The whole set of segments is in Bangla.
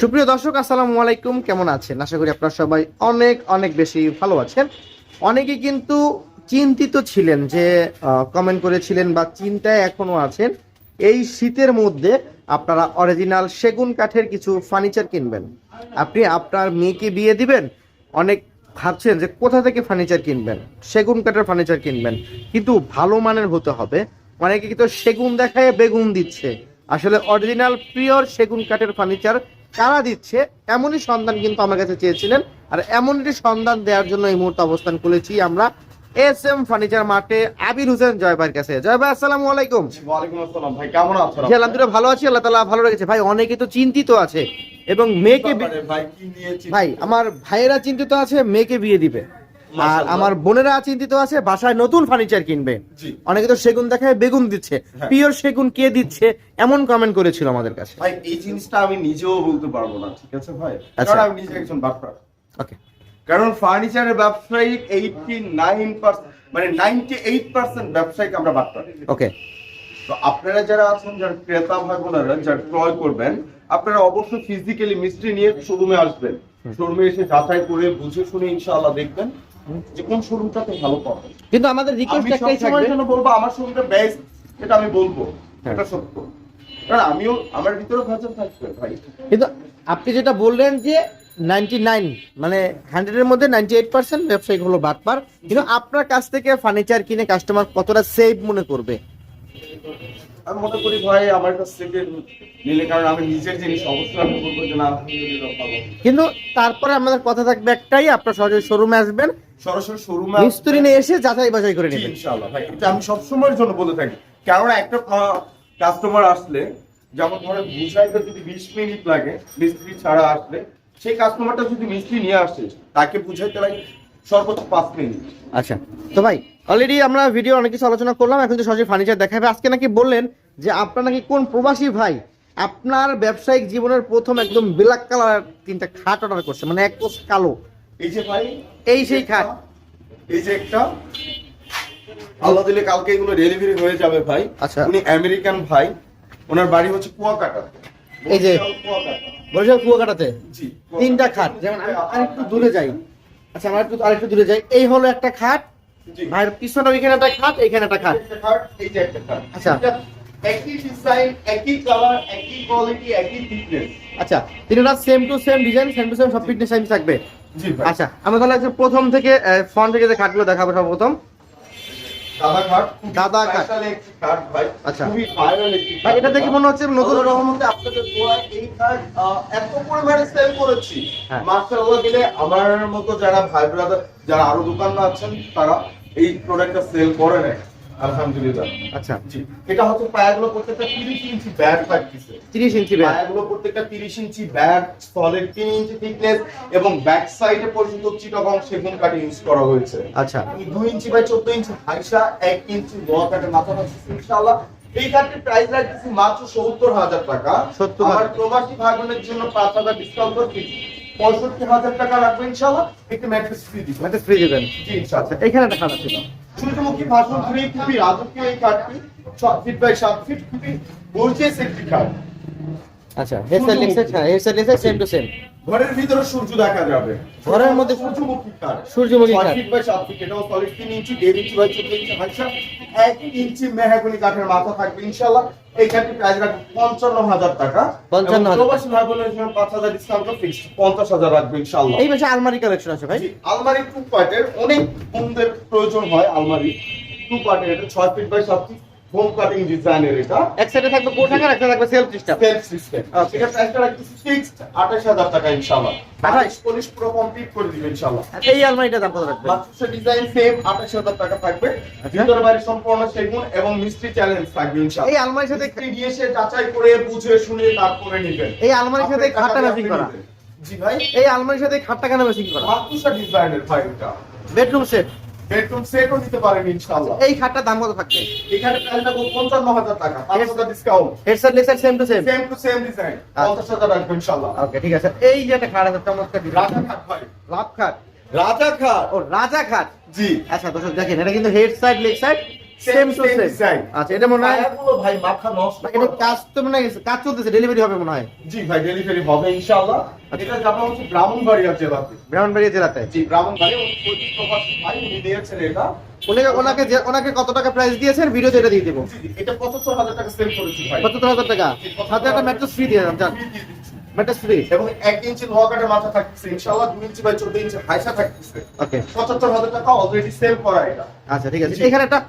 সুপ্রিয় দর্শক, আসসালামু আলাইকুম। কেমন আছেন? আশা করি আপনারা সবাই অনেক অনেক বেশি ভালো আছেন। অনেকে কিন্তু চিন্তিত ছিলেন যে কমেন্ট করেছিলেন বা চিন্তায় এখনও আছেন, এই শীতের মধ্যে আপনারা অরিজিনাল সেগুন কাঠের কিছু ফার্নিচার কিনবেন। আপনি আপনার মেয়েকে বিয়ে দিবেন, অনেক ভাবছেন যে কোথা থেকে ফার্নিচার কিনবেন? সেগুন কাঠের ফার্নিচার কিনবেন। কিন্তু ভালো মানের হতে হবে। অনেকে কিন্তু সেগুন দেখায় বেগুন দিচ্ছে। আসলে অরিজিনাল পিওর সেগুন কাঠের ফার্নিচার কারা দিচ্ছে এমনই সন্ধান কিন্তু আমার কাছে চেয়েছিলেন। আর এমনটি সন্ধান দেওয়ার জন্য এই মুহূর্তে অবস্থান করেছি আমরা এস এম ফার্নিচার মার্টে আবির হোসেন জয় ভাইয়ের কাছে। জয় ভাই আসসালামু আলাইকুম। ওয়ালাইকুম আসসালাম ভাই কেমন আছেন জি আলহামদুলিল্লাহ ভালো আছি আল্লাহ তালা ভালো রেখেছে। ভাই অনেকে তো চিন্তিত আছে এবং মেয়েকে ভাই আমার ভাইয়েরা চিন্তিত আছে মেয়েকে বিয়ে দিবে। আর আমার বোনেরা চিন্তিত আছে বাসায় নতুন ফার্নিচার কিনবে। অনেকে তো সেগুন দেখায় বেগুন দিচ্ছে। হ্যাঁ। পিওর সেগুন কে দিচ্ছে? এমন কমেন্ট করেছিল আমাদের কাছে। ভাই এই জিনিসটা আমি নিজেও বলতে পারব না ঠিক আছে ভাই? আচ্ছা। কারণ আমি নিজে একজন বাটপার ওকে কারণ ফার্নিচারের ব্যবসায়ী এইটি নাইন মানে নাইনটি এইট পার্সেন্ট ব্যবসায়িক আমরা বাটপার ওকে তো আপনারা যারা আছেন যারা ক্রেতা ভাই বোনেরা যারা ক্রয় করবেন আপনারা অবশ্যই ফিজিক্যালি মিস্ত্রি নিয়ে শোরুমে আসবেন। শোরুমে এসে যাচাই করে বুঝে শুনে ইনশাআল্লাহ দেখবেন। যে কোন শোরুমটাতে ভালো কিন্তু আমাদের রিকোয়েস্ট একটাই থাকবে। জন্য বলব আমার শোরুমটা বেস্ট এটা আমি বলব। হ্যাঁ। এটা সত্য। কারণ আমিও আমার ভিতরে ভেজাল থাকবে ভাই। কিন্তু আপনি যেটা বললেন যে নাইনটি নাইন মানে মধ্যে ব্যবসায়িক হলো বাটপার কিন্তু আপনার কাছ থেকে ফার্নিচার কিনে কাস্টমার কতটা সেভ মনে করবে? আমি মনে করি ভাই আমার কাছ থেকে নিলে কারণ আমি নিজের জিনিস অবশ্যই আমি বলব যে না কিন্তু তারপরে আমাদের কথা থাকবে একটাই আপনার সহজে শোরুমে আসবেন। সরাসরি শোরুমে মিস্ত্রি নিয়ে এসে যাচাই বাছাই করে নেবেন। ইনশাআল্লাহ ভাই এটা আমি সবসময়ের জন্য বলে থাকি। কেননা একটা কাস্টমার আসলে যেমন ধরে বুঝাইতে যদি বিশ মিনিট লাগে মিস্ত্রি ছাড়া আসলে সেই কাস্টমারটা যদি মিস্ত্রি নিয়ে আসে তাকে বুঝাইতে লাগে সর্বোচ্চ পাঁচ মিনিট। আচ্ছা তো ভাই অলরেডি আমরা ভিডিও অনেক কিছু আলোচনা করলাম এখন যে সহজে ফার্নিচার দেখাবে আজকে নাকি বললেন যে আপনার নাকি কোন প্রবাসী ভাই আপনার ব্যবসায়িক জীবনের প্রথম একদম ব্ল্যাক কালার তিনটা খাট অর্ডার করছে মানে এক কোষ কালো। এই যে ভাই এই সেই খাট। এই যে একটা। আল্লাহ দিলে কালকে এগুলো ডেলিভারি হয়ে যাবে ভাই। আচ্ছা। উনি আমেরিকান ভাই ওনার বাড়ি হচ্ছে কুয়াকাটা। এই যে- কুয়াকাটা। বরিশাল কুয়াকাটাতে? জি তিনটা খাট। যেমন আমি আরেকটু দূরে যাই। আচ্ছা আমরা একটু আরেকটু দূরে যাই। এই হলো একটা খাট ভাইয়ের পিছনে ওইখানে একটা খাট এইখানে একটা খাট। আচ্ছা। একই ডিজাইন একই কালার একই কোয়ালিটি একই থিকনেস আচ্ছা তিনটা same to same design same to same সব ফিটনেস থাকবে। আচ্ছা আমরা তাহলে প্রথম থেকে ফ্রন্ট থেকে যে খাটগুলো দেখাবো সর্বপ্রথম। দাদা ভাই। আচ্ছা। ভাই এটা দেখে মনে হচ্ছে নতুন রহমতে আপনাদের দোয়ায় এই আহ, এত পরিমাণে সেল করেছি। হ্যাঁ। মাশাআল্লাহ দিলে আমার মতো যারা ভাই ব্রাদার যারা আরও দোকান আছেন তারা এই প্রোডাক্টটা সেল করে নেয় আলহামদুলিল্লাহ। আচ্ছা। এটা হচ্ছে পায়াগুলো প্রত্যেকটা 30 ইঞ্চি থাকতেছে পায়াগুলো প্রত্যেকটা 30 ইঞ্চি ব্যাগ সলিড 3 ইঞ্চি থিকনেস এবং ব্যাক সাইডে পর্যন্ত চিটাগং সেগুন কাঠ ইউজ করা হয়েছে। আচ্ছা। তুমি 2 ইঞ্চি বাই 14 ইঞ্চি হাইসা 1 ইঞ্চি কাঠের মাথা পাচ্ছি ইনশাআল্লাহ। এই কাঠের প্রাইস রাখতেছি মাত্র 70000 টাকা। 70,000 আমার প্রবাসী ভাই বোনের জন্য 5000 ডিসকাউন্ট করছি 65000 টাকা রাখবেন ইনশাআল্লাহ। একটু ম্যাট্রেস ফ্রি দিব মানে ফ্রি দিবেন। জি ইনশাআল্লাহ। আচ্ছা এখানে একটা খাট সূর্যমুখী ভাষণ খুবই খুবই রাজকীয় এই কাঠটি। 6 ফিট বাই 7 ফিট খুবই গর্জিয়াস একটি কাঠ। আচ্ছা হেড সাইড লেগ হ্যাঁ head side leg same to same ঘরের ভিতরে সূর্য দেখা যাবে। ঘরের মধ্যে সূর্যমুখী কাঠ। সূর্যমুখী কাঠ। 6 ফিট বাই 7 ফিট এটাও solid 3 inch 1.5 inch by 14 inch হাইসা 1 inch mahogany কাঠের মাথা থাকবে ইনশাআল্লাহ। এই কাঠটির প্রাইস রাখব 55000 টাকা। 55,000 এবং প্রবাসী ভাই বোনের জন্য 5000 ডিসকাউন্ট ফিক্সড 50000 রাখব ইনশাআল্লাহ। এই পাশে আলমারি কালেকশন আছে ভাই। আলমারি টু পার্টের অনেক বোনদের প্রয়োজন হয় আলমারি। টু পার্টের এটা ছয় feet by 7 feet home cutting ডিজাইনের এটা। এক সাইডে থাকবে কোট টাকা একটা থাকবে সেলফ সিস্টেম সেলফ সিস্টেম এটা প্রাইসটা রাখতেছি ফিক্সড 28000 টাকা ইনশাআল্লাহ। 28 পলিশ পুরো কমপ্লিট করে দিবে ইনশাআল্লাহ। এই আলমারিটার দাম কত রাখবে ডিজাইন সেম 28000 টাকা থাকবে। ভিতর বাইরে সম্পূর্ণ সেগুন এবং মিস্ত্রি চ্যালেঞ্জ থাকবে ইনশাআল্লাহ। এই আলমারির সাথে নিয়ে এসে যাচাই করে বুঝে শুনে তারপরে নেবেন। এই আলমারির সাথে খাটটা ম্যাচিং করা। জি ভাই। এই আলমারির সাথে খাটটা কেন ম্যাচিং করা? মাত্র ডিজাইনের ভাই এটা। বেডরুম সেট বেডরুম সেটও নিতে পারেন ইনশাআল্লাহ। এই খাটটার দাম কত থাকবে? এখানে প্রাইস রাখব 55000 টাকা। 5000 discount headset laser same to same same to same design 50000 রাখবেন ইনশাআল্লাহ। ওকে ঠিক আছে। এই যে একটা খাট আছে চমৎকার রাজা খাট ভাই। লাভ খাট? রাজা খাট। ও রাজা খাট? জি। আচ্ছা দর্শক দেখেন এটা কিন্তু head side leg side same to same আচ্ছা এটা মনে হয় ভাই মাথা নষ্ট এটা কাজ তো মনে হয় কাজ চলতেছে ডেলিভারি হবে মনে হয়। জি ভাই ডেলিভারি হবে ইনশাআল্লাহ। আচ্ছা। এটা যাব হচ্ছে ব্রাহ্মণবাড়িয়া জেলাতে। ব্রাহ্মণবাড়িয়া জেলাতে। জি ব্রাহ্মণবাড়িয়া ওই প্রবাসী ভাই উনি দিয়েছেন এটা। উনি ওনাকে ওনাকে কত টাকা প্রাইস দিয়েছেন? ভিডিওতে এটা দিয়ে দেবো। জি, জি, এটা পঁচাত্তর হাজার টাকা সেল করেছি ভাই। পঁচাত্তর হাজার টাকা। সাথে একটা ম্যাট্রেস ফ্রি দিয়ে যান। ম্যাট্রেস ফ্রি এবং এক ইঞ্চি লোহা কাঠের মাথা থাকতেছে। ইনশাআল্লাহ দুই ইঞ্চি বাই চোদ্দ ইঞ্চি হাইসা থাকতেছে। ওকে পঁচাত্তর হাজার টাকা অলরেডি সেল করা এটা। আচ্ছা ঠিক আছে। এখানে একটা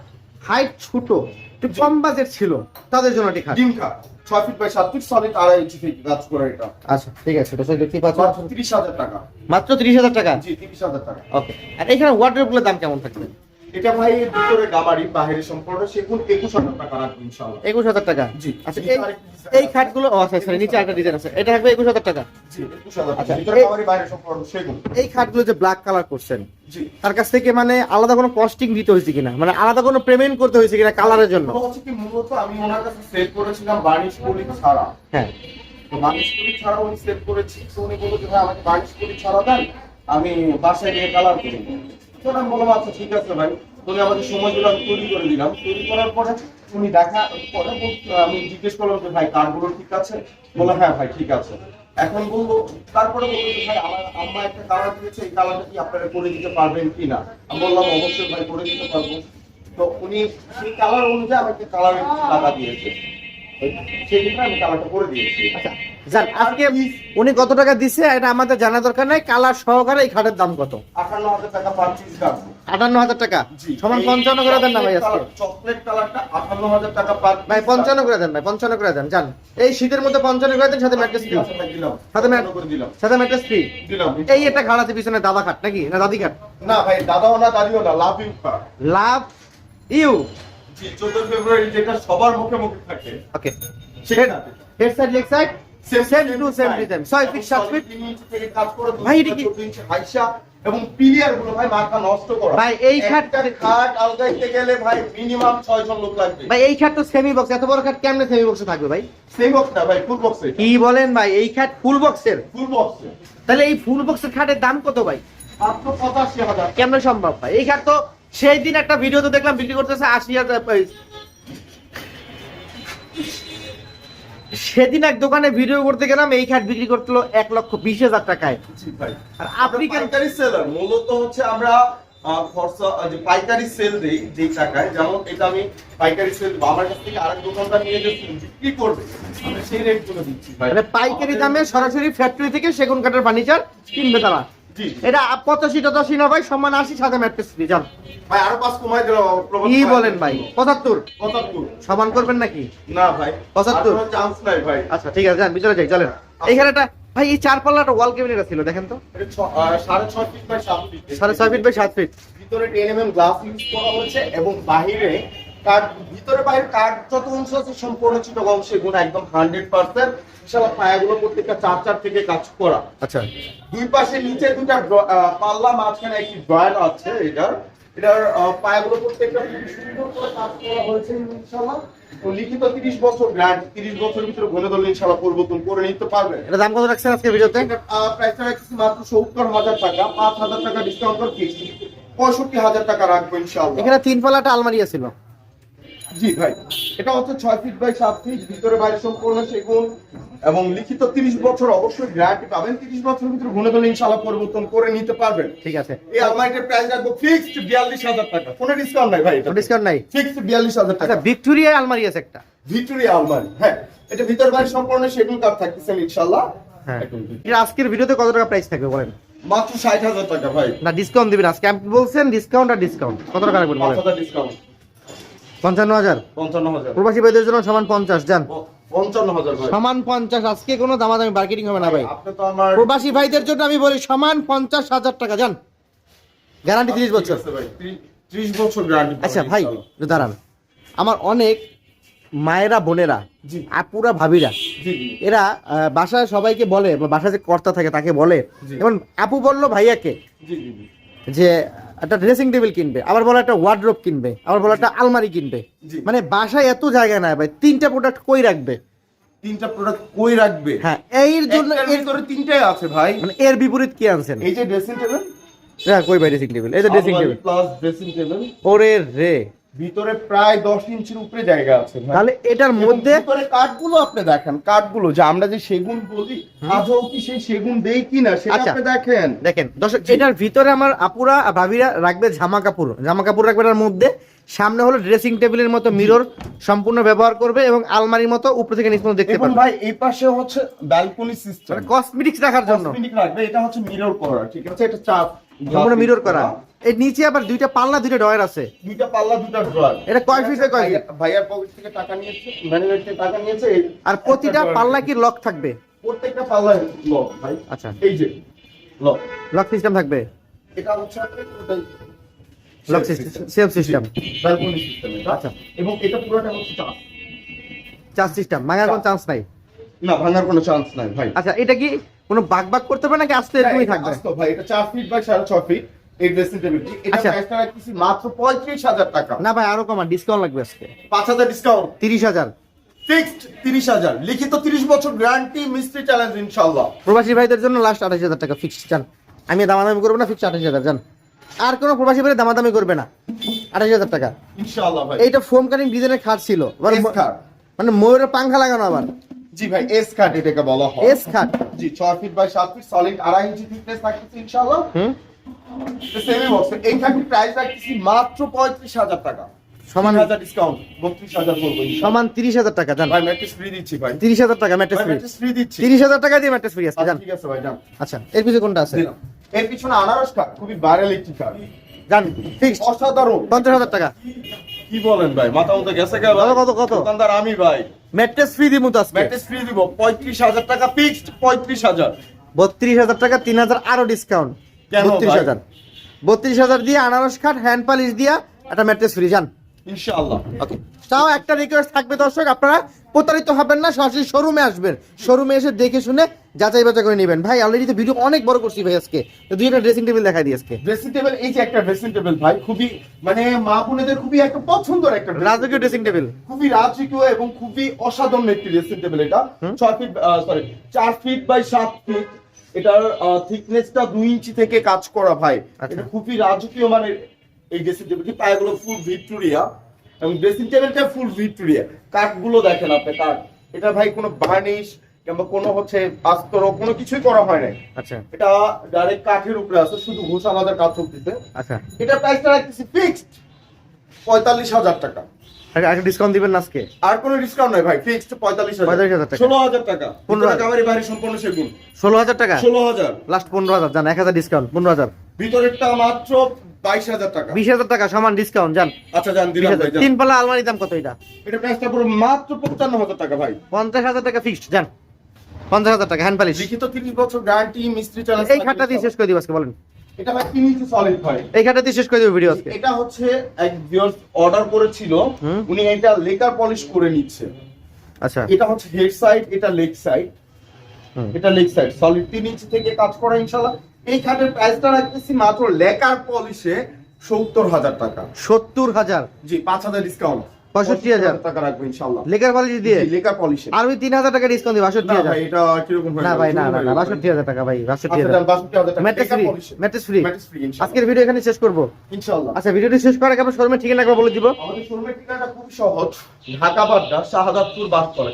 হাইট ছোট একটু কম বাজেট ছিল তাদের জন্য এটি খাট ডিম খাট ছয় ফিট বাই সাত ফিট সলিড আড়াই ইঞ্চি থেকে কাজ করে এটা। আচ্ছা ঠিক আছে এটা দেখতে পাচ্ছ। মাত্র তিরিশ হাজার টাকা। মাত্র তিরিশ হাজার টাকা? জি তিরিশ হাজার টাকা। ওকে আর এখানে ওয়ার্ড্রোবগুলোর দাম কেমন থাকবে এটা ভাই ভিতরে গামারি বাহিরে সম্পূর্ণ সেগুন একুশ হাজার টাকা রাখব ইনশাআল্লাহ। একুশ হাজার টাকা? জি। আচ্ছা এই। খাটগুলো ও আচ্ছা সরি নিচে একটা ডিজাইন আছে। এটা থাকবে একুশ হাজার টাকা? জি একুশ হাজার আচ্ছা, টাকা ভিতরে এই- গামারি বাইরে সম্পূর্ণ সেগুন। এই খাটগুলো যে ব্ল্যাক কালার করছেন তার কাছ থেকে মানে আলাদা কোনো কস্টিং দিতে হয়েছে কিনা? মানে আলাদা কোনো পেমেন্ট করতে হয়েছে কিনা কালারের জন্য? হচ্ছে কি মূলত আমি ওনার কাছে সেল করেছিলাম বার্নিশ পলি ছাড়া। হ্যাঁ। তো বার্নিশ পলি ছাড়া উনি সেল করেছি। তো উনি বলল যে ভাই আমাকে বার্নিশ পলি ছাড়া দেন আমি বাসায় গিয়ে কালার করে আমি বললাম আচ্ছা ঠিক আছে ভাই। উনি আমাকে সময় দিলাম তৈরি করে দিলাম। তৈরি করার পরে উনি দেখা, পরে আমি জিজ্ঞেস করলাম যে, ভাই কার্ডগুলো ঠিক আছে? বলল হ্যাঁ ভাই, ঠিক আছে। এখন বলব, তারপরে বলল যে, ভাই, আমার আম্মা একটা কালার দিয়েছে, এই কালারটা কি আপনারা করে দিতে পারবেন কিনা আমি বললাম, অবশ্যই ভাই, করে দিতে পারব। তো উনি সেই কালার অনুযায়ী আমাকে কালারের টাকা দিয়েছে। আচ্ছা যান আজকে উনি কত টাকা দিছে এটা আমাদের জানা দরকার নাই। কালার সহকারে এই খাটের দাম কত? আটান্ন হাজার টাকা পার পিস আটান্ন হাজার টাকা? সমান পঞ্চান্ন করে দেন না ভাই আজকে? চকলেট কালারটা আটান্ন হাজার টাকা পার ভাই পঞ্চান্ন করে দেন ভাই পঞ্চান্ন করে দেন। যান এই শীতের মধ্যে পঞ্চান্ন করে দেন সাথে ম্যাট্রেস ফ্রি সাথে ম্যাট- পঞ্চান্ন করে দিলাম। সাথে ম্যাট্রেস ফ্রি এই একটা খাট আছে পিছনে দাদা খাট নাকি? না দাদি খাট? না ভাই দাদাও না দাদিও না লাভ ইউ লাভ ইউ জি চোদ্দ ফেব্রুয়ারি যেটা সবার মুখে মুখে থাকে ওকে। সেটা head side leg side same to same design ছয় ফিট সাত ফিট ভাই, এটা কি- হাইসা এবং পিলিয়ারগুলো ভাই মাথা নষ্ট করা। ভাই, এই খাট- খাট আলগাইতে গেলে ভাই মিনিমাম ছয় জন লোক লাগবে। ভাই এই খাট তো সেমি বক্স এত বড় খাট কেমনে সেমি বক্সে থাকবে ভাই? সেই বক্স না ভাই ফুল বক্সে কি বলেন ভাই এই খাট ফুল বক্সের ফুল বক্সে তাহলে এই ফুল বক্সের খাটের দাম কত ভাই? মাত্র কেমনে সম্ভব ভাই? এই খাট তো সেই দিন একটা ভিডিওতে দেখলাম বিক্রি করতেছে আশি হাজার সেদিন এক দোকানে ভিডিও করতে গেলাম এই খাট বিক্রি করতেলো এক লক্ষ বিশ হাজার টাকায়। আর আপনি পাইকারি সেলার মূলত হচ্ছে আমরা খরচা যে পাইকারি সেল দেই যেই টাকায় যেমন এটা আমি পাইকারি সেল আমার কাছ থেকে আরেক দোকানদার নিয়ে যে বিক্রি করবে? সেই রেটগুলো দিচ্ছি মানে পাইকারি দামে সরাসরি ফ্যাক্টরি থেকে সেগুন কাঠের ফার্নিচার কিনবে তারা। এটা পঁচাশি টচাশি না ভাই সমান আশি সাথে ম্যাট্রেস ফ্রি যান। ভাই আরও পাঁচ কমাই প্রবাদ কি বলেন ভাই? পঁচাত্তর? পঁচাত্তর। সমান করবেন নাকি? না ভাই পঁচাত্তর? চান্স নাই ভাই। আচ্ছা ঠিক আছে যান ভিতরে যাই চলেন। এইখানে একটা ভাই এই চার পাল্লাটা ওয়াল কেবিনেট ছিল দেখেন তো। সাড়ে ছয় ফিট বাই সাত ফিট সাড়ে ছয় ফিট বাই সাত ফিট ভিতরে টেন এম গ্লাস ইউজ করা হয়েছে এবং বাহিরে কাঠ ভিতরে বাইরে কাঠ যত অংশ আছে সম্পূর্ণ চিটগং সেগুন একদম হান্ড্রেড পার্সেন্ট ইনশাল্লাহ পায়াগুলো প্রত্যেকটা চার চার থেকে কাজ করা। আচ্ছা। দুই পাশে নিচে দুটা পাল্লা মাঝখানে একটি ড্রয়ার আছে এটার এটার পায়াগুলো প্রত্যেকটা খুব সুন্দর করে কাজ করা হয়েছে লিখিত তিরিশ বছর গ্রান্ট তিরিশ বছরের ভিতরে ঘনে ধরলে পরিবর্তন করে নিতে পারবে। এটা দাম কত রাখছেন আজকে ভিডিওতে? প্রাইসটা রাখছি মাত্র সত্তর হাজার টাকা। পাঁচ হাজার টাকা ডিসকাউন্ট করে ফিক্স পঁয়ষট্টি হাজার টাকা রাখব ইনশাল্লাহ এখানে তিন পাল্লাটা আলমারি ছিল জি ভাই এটা হচ্ছে ছয় ফিট বাই সাত ফিট ভিতরে বাইরে সম্পূর্ণ সেগুন এবং লিখিত তিরিশ বছর অবশ্যই গ্যারান্টি পাবেন। তিরিশ বছরের ভিতরে ইনশাল্লাহ পরিবর্তন করে নিতে পারবেন। ঠিক আছে। এই আলমারিটার প্রাইস রাখব ফিক্সড বিয়াল্লিশ হাজার টাকা। কোনো ডিসকাউন্ট নাই ভাই ডিসকাউন্ট নাই? ফিক্সড বিয়াল্লিশ হাজার টাকা। আচ্ছা ভিক্টোরিয়া আলমারি আছে একটা। ভিক্টোরিয়া আলমারি হ্যাঁ। এটা ভিতর বাইরে সম্পূর্ণ সেগুন কাঠ থাকতেছেন ইনশাল্লাহ হ্যাঁ। আজকের ভিডিওতে কত টাকা প্রাইস থাকবে বলেন? মাত্র ষাট হাজার টাকা ভাই। না ডিসকাউন্ট দিবেন। আজকে আপনি বলছেন ডিসকাউন্ট আর ডিসকাউন্ট কত টাকা রাখবেন বলেন? ডিসকাউন্ট পঞ্চান্ন হাজার? পঞ্চান্ন হাজার। প্রবাসী ভাইদের জন্য সমান পঞ্চাশ যান। পঞ্চান্ন হাজার সমান পঞ্চাশ আজকে কোনো দামাদামি মার্কেটিং হবে না ভাই আপনি তো আমার প্রবাসী ভাইদের জন্য আমি বলি সমান পঞ্চাশ হাজার টাকা যান। গ্যারান্টি তিরিশ বছর। ত্রিশ- গ্যারান্টি আচ্ছা ভাই দাঁড়ান। আমার অনেক মায়েরা বোনেরা আপুরা ভাবিরা এরা বাসায় সবাইকে বলে বা বাসায় যে কর্তা থাকে তাকে বলে। যেমন আপু বলল ভাইয়াকে যে একটা ড্রেসিং টেবিল কিনবে আবার বলো একটা ওয়ার্ড্রোপ কিনবে আবার বলো একটা আলমারি কিনবে। মানে বাসায় এত জায়গা নাই ভাই তিনটা প্রোডাক্ট কই রাখবে? তিনটা প্রোডাক্ট কই রাখবে? হ্যাঁ এর জন্য এর ধরে তিনটাই আছে ভাই। মানে এর বিপরীত কি আনছেন? এই যে ড্রেসিং টেবিল হ্যাঁ কই ভাই ড্রেসিং টেবিল এই যে dressing table plus dressing table ওরে রে। ভিতরে প্রায় দশ ইঞ্চির উপরে জায়গা আছে তাহলে এটার মধ্যে ভিতরে কাঠগুলো আপনি দেখেন কাঠগুলো যে আমরা যে সেগুন বলি আজও কি সেই সেগুন দেই কিনা সেটা আচ্ছা। আপনি দেখেন। দেখেন দর্শক এটার ভিতরে আমার আপুরা ভাবিরা রাখবে জামা কাপড়। জামা কাপড় রাখবে এটার মধ্যে। সামনে হলো ড্রেসিং টেবিলের মতো মিরর সম্পূর্ণ ব্যবহার করবে এবং আলমারির মতো উপর থেকে নিচ পর্যন্ত দেখতে পারবে। ভাই এই পাশে হচ্ছে ব্যালকনি সিস্টেম মানে কসমেটিক্স রাখার জন্য। কসমেটিক রাখবে এটা হচ্ছে মিরর করা ঠিক আছে? এটা চাপ মিরর করা। এই নিচে আবার দুইটা পাল্লা দুইটা ডয়ার আছে। দুইটা পাল্লা দুইটা ড্রয়ার। এটা কয় ফিট কয় ফিট? ভাইয়ার পকেট থেকে টাকা নিয়েছে ম্যানেজার থেকে টাকা নিয়েছে আর প্রতিটা পাল্লা কি লক থাকবে? প্রত্যেকটা পাল্লা লক ভাই। আচ্ছা। এই যে লক লক সিস্টেম থাকবে? এটা হচ্ছে lock system safe system balcony system আচ্ছা। এবং এটা পুরোটা হচ্ছে চাপ চার্জ সিস্টেম ভাঙার কোনো চান্স নাই? না ভাঙার কোনো চান্স নাই ভাই। আচ্ছা এটা কি কোনো বাগ বাগ করতে পারে নাকি আস্তে এরকমই থাকবে? ভাই। এটা 4 ফিট বাই 6.5 ফিট এই ড্রেসিং টেবিলটি এটা আচ্ছা। প্রাইসটা রাখতেছি মাত্র 35000 টাকা। না ভাই আরও কমান ডিসকাউন্ট লাগবে আজকে। 5000 ডিসকাউন্ট তিরিশ হাজার। ফিক্সড 30000 লিখিত 30 বছর গ্যারান্টি মিস্ত্রি চ্যালেঞ্জ ইনশাআল্লাহ। প্রবাসী ভাইদের জন্য লাস্ট আঠাশ হাজার টাকা ফিক্সড চান আমি দামাদামি করব না ফিক্সড জান। আর কোনো প্রবাসী ভাই দামাদামি করবে না আঠাশ হাজার টাকা। ইনশাআল্লাহ ভাই। এইটা ফোম কাটিং ডিজাইনের খাট ছিল। এস মানে ময়ূরের পাংখা লাগানো আবার। জি ভাই এস খাট এটাকে বলা হয়। এস খাট G 6 feet by 7 feet solid আড়াই ইঞ্চি থিকনেস থাকতেছে ইনশাআল্লাহ। সেমি বক্স এই প্রাইস রাখতেছি মাত্র 35000 টাকা। সমান 3000 ডিসকাউন্ট 32000 বলব ইনশাআল্লাহ। সমান তিরিশ হাজার টাকা জান। ভাই ম্যাট্রেস ফ্রি দিচ্ছি ভাই। তিরিশ হাজার টাকা ম্যাট্রেস ফ্রি ফ্রি দিচ্ছি। তিরিশ হাজার টাকা দিয়ে ম্যাট্রেস ফ্রি আসছে জান। ঠিক আছে ভাই যান আচ্ছা এর পিছনে কোনটা আছে? এর পিছনে আনারস কাঠ খুবই ভাইরাল একটি কাঠ জান ফিক্সড অসাধারণ। পঞ্চাশ হাজার টাকা। কি বলেন ভাই মাথা মতো গেছে কে ভাই। কত, কত? দোকানদার আমি ভাই। ম্যাট্রেস ফ্রি দিব তো আজকে। ম্যাট্রেস ফ্রি দিব পঁয়ত্রিশ হাজার টাকা ফিক্সড পঁয়ত্রিশ হাজার। বত্রিশ হাজার টাকা তিন হাজার আরও ডিসকাউন্ট বত্রিশ হাজার। বত্রিশ হাজার দিয়ে আনারস খাট হ্যান্ড পালিশ দিয়া একটা ম্যাট্রেস ফ্রি যান। ইনশাআল্লাহ। ওকে তাও একটা রিকোয়েস্ট থাকবে দর্শক আপনারা প্রতারিত হবেন না সরাসরি শোরুমে আসবেন। শোরুমে এসে দেখে শুনে যাচাই বাছাই করে নেবেন। ভাই অলরেডি তো ভিডিও অনেক বড় করছি ভাই আজকে। তো দুই একটা ড্রেসিং টেবিল দেখাই দিই আজকে। ড্রেসিং টেবিল এই যে একটা ড্রেসিং টেবিল ভাই খুবই মানে মা বোনেদের খুবই একটা পছন্দের একটা রাজকীয় ড্রেসিং টেবিল খুবই রাজকীয় এবং খুবই অসাধারণ একটি ড্রেসিং টেবিল এটা। হুম। ছয় ফিট সরি চার ফিট বাই সাত ফিট এটার থিকনেসটা দুই ইঞ্চি থেকে কাজ করা ভাই। আচ্ছা। এটা খুবই রাজকীয় মানে এই ড্রেসিং টেবিলটি পায়েগুলো ফুল ভিক্টোরিয়া। এবং ড্রেসিং টেবিলটা ফুল ভিক্টোরিয়া। কাঠগুলো দেখেন আপনি কাঠ। এটা ভাই কোনো বার্নিশ কিংবা কোনো হচ্ছে আস্তর কোনো কিছুই করা হয় নাই। আচ্ছা। এটা ডাইরেক্ট কাঠের উপরে আছে শুধু ঘুষ আমাদের কাজ চলতেছে। আচ্ছা। এটা প্রাইসটা রাখতেছি ফিক্সড পঁয়তাল্লিশ হাজার টাকা। একটা ডিসকাউন্ট দিবেন আজকে? আর কোনো ডিসকাউন্ট নাই ভাই ফিক্সড পঁয়তাল্লিশ হাজার। 45,000 টাকা। টাকা। বাড়ি সম্পূর্ণ সেগুন। ষোলো হাজার টাকা? ষোলো হাজার। লাস্ট পনেরো হাজার জান এক হাজার ডিসকাউন্ট পনেরো হাজার। ভিতরেরটা মাত্র বাইশ হাজার টাকা। বিশ হাজার টাকা সমান ডিসকাউন্ট জান। আচ্ছা জান দিলাম ভাই তিন পাল্লা আলমারির দাম কত এটা? এটা প্রাইসটা পুরো মাত্র পঞ্চান্ন হাজার টাকা ভাই। পঞ্চাশ হাজার টাকা ফিক্সড জান। পঞ্চাশ হাজার টাকা হ্যান্ড পালিশ লিখিত তিরিশ বছর গ্যারান্টি মিস্ত্রি চ্যালেঞ্জ এই খাটটা দিয়ে শেষ করে দিব আজকে বলেন। এটা ভাই তিন ইঞ্চি সলিড ভাই। এই দিয়ে শেষ করে দিব ভিডিও আজকে। এটা হচ্ছে এক ভিউয়ার্স অর্ডার করেছিল। উনি এটা লেকার পলিশ করে নিচ্ছে। আচ্ছা। এটা হচ্ছে হেড সাইড এটা লেগ সাইড এটা লেগ সাইড সলিড তিন ইঞ্চি থেকে কাজ করা ইনশাল্লাহ এই খাটের প্রাইসটা রাখতেছি মাত্র লেকার পলিশে সত্তর হাজার টাকা। সত্তর হাজার। জি পাঁচ হাজার ডিসকাউন্ট 65,000 টাকা রাখব ইনশাল্লাহ লেকার পালিশ দিয়ে? লেকার পলিশে আর ওই তিন হাজার টাকা ডিসকাউন্ট দিব বাষট্টি হাজার। এটা কীরকম না ভাই না না না গেল ভাই। বাষট্টি হাজার টাকা ভাই বাষট্টি হাজার। দেন, 62,000 টাকা। Mattress free mattress free mattress free ইনশাল্লাহ। আজকের ভিডিও এখানে শেষ করব। ইনশাল্লাহ আচ্ছা ভিডিওটি শেষ করার আগে আমার শোরুমের ঠিকানা একবার বলে দিব। আমাদের শোরুমের ঠিকানাটা খুব সহজ। ঢাকা বাড্ডা শাহাদাতপুর বাসতলা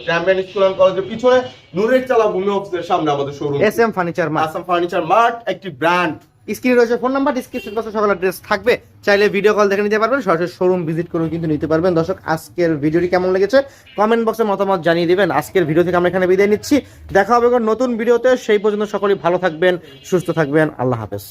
স্কুল অ্যান্ড কলেজের পিছনে নূরের চালা ভূমি অফিসের সামনে আমাদের showroom. S M furniture mart furniture mart একটি ব্র্যান্ড স্ক্রিনে রয়েছে ফোন নাম্বার ডিসক্রিপশন বক্সে সকল অ্যাড্রেস থাকবে। চাইলে ভিডিও কল দেখে নিতে পারবেন, সরাসরি শোরুম ভিজিট করেও কিন্তু নিতে পারবেন। দর্শক, আজকের ভিডিওটি কেমন লেগেছে? কমেন্ট বক্সে মতামত জানিয়ে দিবেন। আজকের ভিডিও থেকে আমরা এখানে বিদায় নিচ্ছি। দেখা হবে নতুন ভিডিওতে সেই পর্যন্ত সকলেই ভালো থাকবেন, সুস্থ থাকবেন। আল্লাহ হাফেজ।